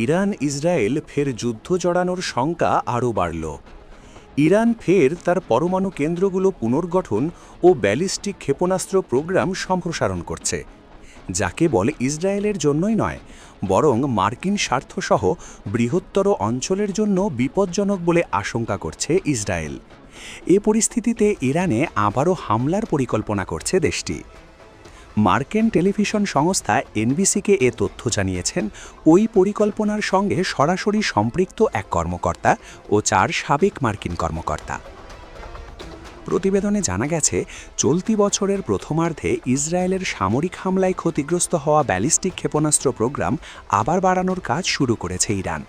Iran Israel ফের যুদ্ধ জড়ানোর শঙ্কা আরও বাড়ল। ইরান ফের তার পরমাণু কেন্দ্রগুলো পুনর্গঠন ও ব্যালিস্টিক ক্ষেপণাস্ত্র প্রোগ্রাম সম্প্রসারণ করছে, যাকে বলে ইসরায়েলের জন্যই নয়, বরং মার্কিন স্বার্থসহ বৃহত্তর অঞ্চলের জন্য বিপজ্জনক বলে আশঙ্কা করছে ইসরায়েল। এ পরিস্থিতিতে ইরানে আবারও হামলার পরিকল্পনা করছে দেশটি। মার্কিন টেলিভিশন সংস্থা এনবিসিকে এ তথ্য জানিয়েছেন, ওই পরিকল্পনার সঙ্গে সরাসরি সম্পৃক্ত এক কর্মকর্তা ও চার সাবেক মার্কিন কর্মকর্তা। প্রতিবেদনে জানা গেছে, চলতি বছরের প্রথমার্ধে ইসরায়েলের সামরিক হামলায় ক্ষতিগ্রস্ত হওয়া ব্যালিস্টিক ক্ষেপণাস্ত্র প্রোগ্রাম আবার বাড়ানোর কাজ শুরু করেছে ইরান।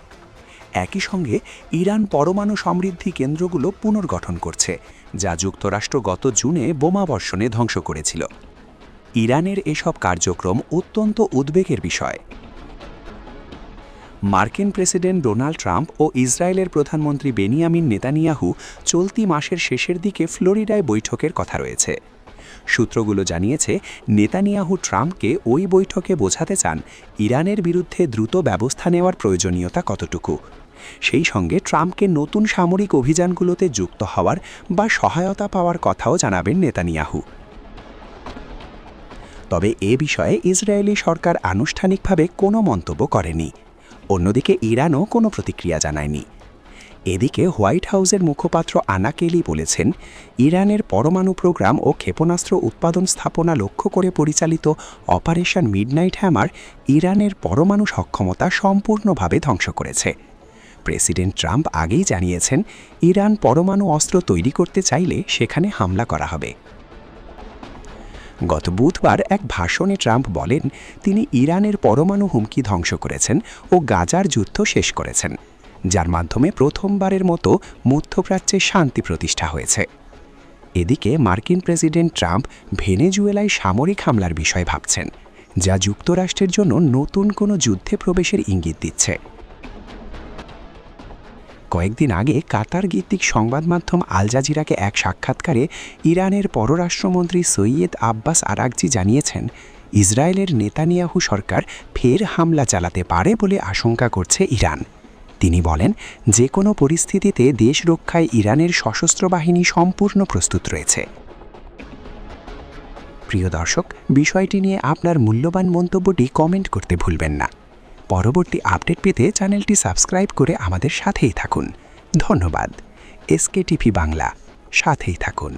একই সঙ্গে, ইরান পরমাণু সমৃদ্ধি কেন্দ্রগুলো পুনর্গঠন করছে, যা যুক্তরাষ্ট্র গত জুনে বোমাবর্ষণে ধ্বংস করেছিল। ইরানের এসব কার্যক্রম অত্যন্ত উদ্বেগের বিষয়। মার্কিন প্রেসিডেন্ট ডোনাল্ড ট্রাম্প ও ইসরায়েলের প্রধানমন্ত্রী বেনিয়ামিন নেতানিয়াহু চলতি মাসের শেষের দিকে ফ্লোরিডায় বৈঠকের কথা রয়েছে। সূত্রগুলো জানিয়েছে, নেতানিয়াহু ট্রাম্পকে ওই বৈঠকে বোঝাতে চান ইরানের বিরুদ্ধে দ্রুত ব্যবস্থা নেওয়ার প্রয়োজনীয়তা কতটুকু। সেই সঙ্গে ট্রাম্পকে নতুন সামরিক অভিযানগুলোতে যুক্ত হওয়ার বা সহায়তা পাওয়ার কথাও জানাবেন নেতানিয়াহু। তবে এ বিষয়ে ইসরায়েলি সরকার আনুষ্ঠানিকভাবে কোনো মন্তব্য করেনি। অন্যদিকে ইরানও কোনো প্রতিক্রিয়া জানায়নি। এদিকে হোয়াইট হাউসের মুখপাত্র আনাকেলি বলেছেন, ইরানের পরমাণু প্রোগ্রাম ও ক্ষেপণাস্ত্র উৎপাদন স্থাপনা লক্ষ্য করে পরিচালিত অপারেশন মিডনাইট হ্যামার ইরানের পরমাণু সক্ষমতা সম্পূর্ণভাবে ধ্বংস করেছে। প্রেসিডেন্ট ট্রাম্প আগেই জানিয়েছেন, ইরান পরমাণু অস্ত্র তৈরি করতে চাইলে সেখানে হামলা করা হবে। গত বুধবার এক ভাষণে ট্রাম্প বলেন, তিনি ইরানের পরমাণু হুমকি ধ্বংস করেছেন ও গাজার যুদ্ধ শেষ করেছেন, যার মাধ্যমে প্রথমবারের মতো মধ্যপ্রাচ্যে শান্তি প্রতিষ্ঠা হয়েছে। এদিকে মার্কিন প্রেসিডেন্ট ট্রাম্প ভেনেজুয়েলায় সামরিক হামলার বিষয় ভাবছেন, যা যুক্তরাষ্ট্রের জন্য নতুন কোনো যুদ্ধে প্রবেশের ইঙ্গিত দিচ্ছে। কয়েকদিন আগে কাতার ভিত্তিক সংবাদ মাধ্যম আল জাজিরাকে এক সাক্ষাৎকারে ইরানের পররাষ্ট্রমন্ত্রী সৈয়দ আব্বাস আরাকজি জানিয়েছেন, ইসরায়েলের নেতানিয়াহু সরকার ফের হামলা চালাতে পারে বলে আশঙ্কা করছে ইরান। তিনি বলেন যে কোনো পরিস্থিতিতে দেশ রক্ষায় ইরানের সশস্ত্র বাহিনী সম্পূর্ণ প্রস্তুত রয়েছে। প্রিয় দর্শক, বিষয়টি নিয়ে আপনার মূল্যবান মন্তব্যটি কমেন্ট করতে ভুলবেন না। পরবর্তী আপডেট পেতে চ্যানেলটি সাবস্ক্রাইব করে আমাদের সাথেই থাকুন। ধন্যবাদ। SK TV Bangla. সাথেই থাকুন।